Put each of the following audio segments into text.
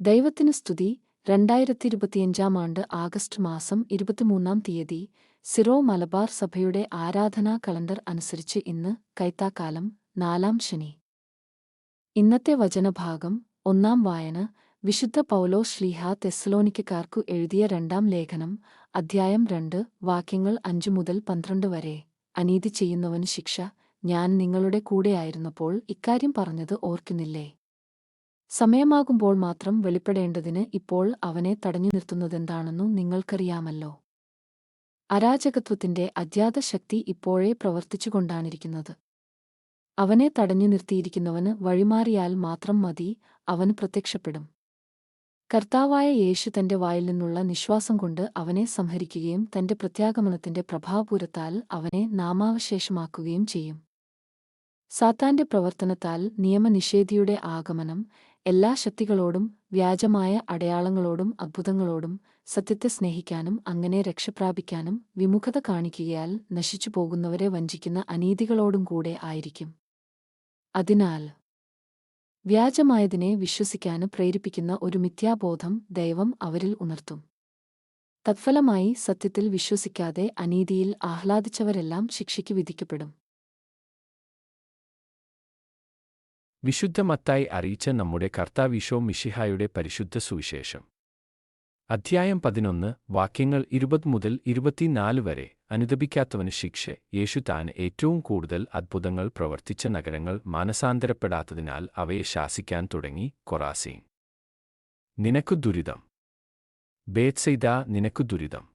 ദൈവത്തിന് സ്തുതി. രണ്ടായിരത്തി ഇരുപത്തിയഞ്ചാം ആണ്ട് ആഗസ്റ്റ് മാസം ഇരുപത്തിമൂന്നാം തീയതി സിറോ മലബാർ സഭയുടെ ആരാധനാ കലണ്ടർ അനുസരിച്ച് ഇന്ന് കൈത്താക്കാലം നാലാം ശനി. ഇന്നത്തെ വചനഭാഗം ഒന്നാം വായന വിശുദ്ധ പൗലോ ശ്ലീഹ തെസ്സലോനിക്കക്കാർക്കു എഴുതിയ രണ്ടാം ലേഖനം അധ്യായം രണ്ട് വാക്യങ്ങൾ അഞ്ചു മുതൽ പന്ത്രണ്ട് വരെ. അനീതി ചെയ്യുന്നവന് ശിക്ഷ. ഞാൻ നിങ്ങളുടെ കൂടെയായിരുന്നപ്പോൾ ഇക്കാര്യം പറഞ്ഞത് ഓർക്കുന്നില്ലേ? സമയമാകുമ്പോൾ മാത്രം വെളിപ്പെടേണ്ടതിന് ഇപ്പോൾ അവനെ തടഞ്ഞു നിർത്തുന്നതെന്താണെന്നു നിങ്ങൾക്കറിയാമല്ലോ. അരാജകത്വത്തിന്റെ അജ്ഞാത ശക്തി ഇപ്പോഴേ പ്രവർത്തിച്ചുകൊണ്ടാണിരിക്കുന്നത്. അവനെ തടഞ്ഞു നിർത്തിയിരിക്കുന്നവന് വഴിമാറിയാൽ മാത്രം മതി അവന് പ്രത്യക്ഷപ്പെടും. കർത്താവായ യേശു തന്റെ വായിൽ നിന്നുള്ള നിശ്വാസം കൊണ്ട് അവനെ സംഹരിക്കുകയും തന്റെ പ്രത്യാഗമനത്തിന്റെ പ്രഭാപൂരത്താൽ അവനെ നാമാവശേഷമാക്കുകയും ചെയ്യും. സാത്താന്റെ പ്രവർത്തനത്താൽ നിയമനിഷേധിയുടെ ആഗമനം എല്ലാ ശക്തികളോടും വ്യാജമായ അടയാളങ്ങളോടും അത്ഭുതങ്ങളോടും സത്യത്തെ സ്നേഹിക്കാനും അങ്ങനെ രക്ഷപ്രാപിക്കാനും വിമുഖത കാണിക്കുകയാൽ നശിച്ചു പോകുന്നവരെ വഞ്ചിക്കുന്ന അനീതികളോടും കൂടെ ആയിരിക്കും. അതിനാൽ വ്യാജമായതിനെ വിശ്വസിക്കാന് പ്രേരിപ്പിക്കുന്ന ഒരു മിഥ്യാബോധം ദൈവം അവരിൽ ഉണർത്തും. തത്ഫലമായി സത്യത്തിൽ വിശ്വസിക്കാതെ അനീതിയിൽ ആഹ്ലാദിച്ചവരെല്ലാം ശിക്ഷയ്ക്ക് വിധിക്കപ്പെടും. വിശുദ്ധ മത്തായി അറിയിച്ച നമ്മുടെ കർത്താവിശോ മിഷിഹായുടെ പരിശുദ്ധ സുവിശേഷം. അധ്യായം പതിനൊന്ന് വാക്യങ്ങൾ ഇരുപത് മുതൽ ഇരുപത്തിനാല് വരെ അനുദപിക്കാത്തവന് ശിക്ഷ. യേശു താൻ ഏറ്റവും കൂടുതൽ അത്ഭുതങ്ങൾ പ്രവർത്തിച്ച നഗരങ്ങൾ മാനസാന്തരപ്പെടാത്തതിനാൽ അവയെ ശാസിക്കാൻ തുടങ്ങി കൊറാസീൻ. നിനക്കു ദുരിതം. ബേത്സൈദ നിനക്കു ദുരിതം.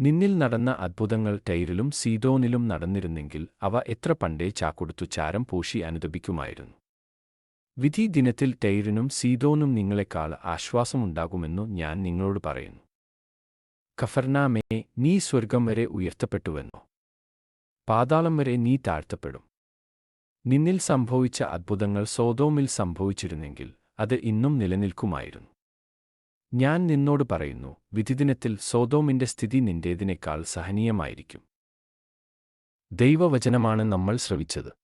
നിന്നിൽ നടന്ന അത്ഭുതങ്ങൾ ടൈരിലും സീതോനിലും നടന്നിരുന്നെങ്കിൽ അവ എത്ര പണ്ടേ ചാക്കൊടുത്തു ചാരം പൂശി അനുദപിക്കുമായിരുന്നു. വിധി ദിനത്തിൽ ടൈറിനും സീതോനും നിങ്ങളെക്കാൾ ആശ്വാസമുണ്ടാകുമെന്നു ഞാൻ നിങ്ങളോട് പറയുന്നു. കഫർനാമേ നീ സ്വർഗം വരെ ഉയർത്തപ്പെട്ടുവെന്നോ? പാതാളം വരെ നീ താഴ്ത്തപ്പെടും. നിന്നിൽ സംഭവിച്ച അത്ഭുതങ്ങൾ സോതോമിൽ സംഭവിച്ചിരുന്നെങ്കിൽ അത് ഇന്നും നിലനിൽക്കുമായിരുന്നു. ഞാൻ നിന്നോട് പറയുന്നു വിധിദിനത്തിൽ സോതോമിന്റെ സ്ഥിതി നിന്റേതിനേക്കാൾ സഹനീയമായിരിക്കും. ദൈവവചനമാണ് നമ്മൾ ശ്രവിച്ചത്.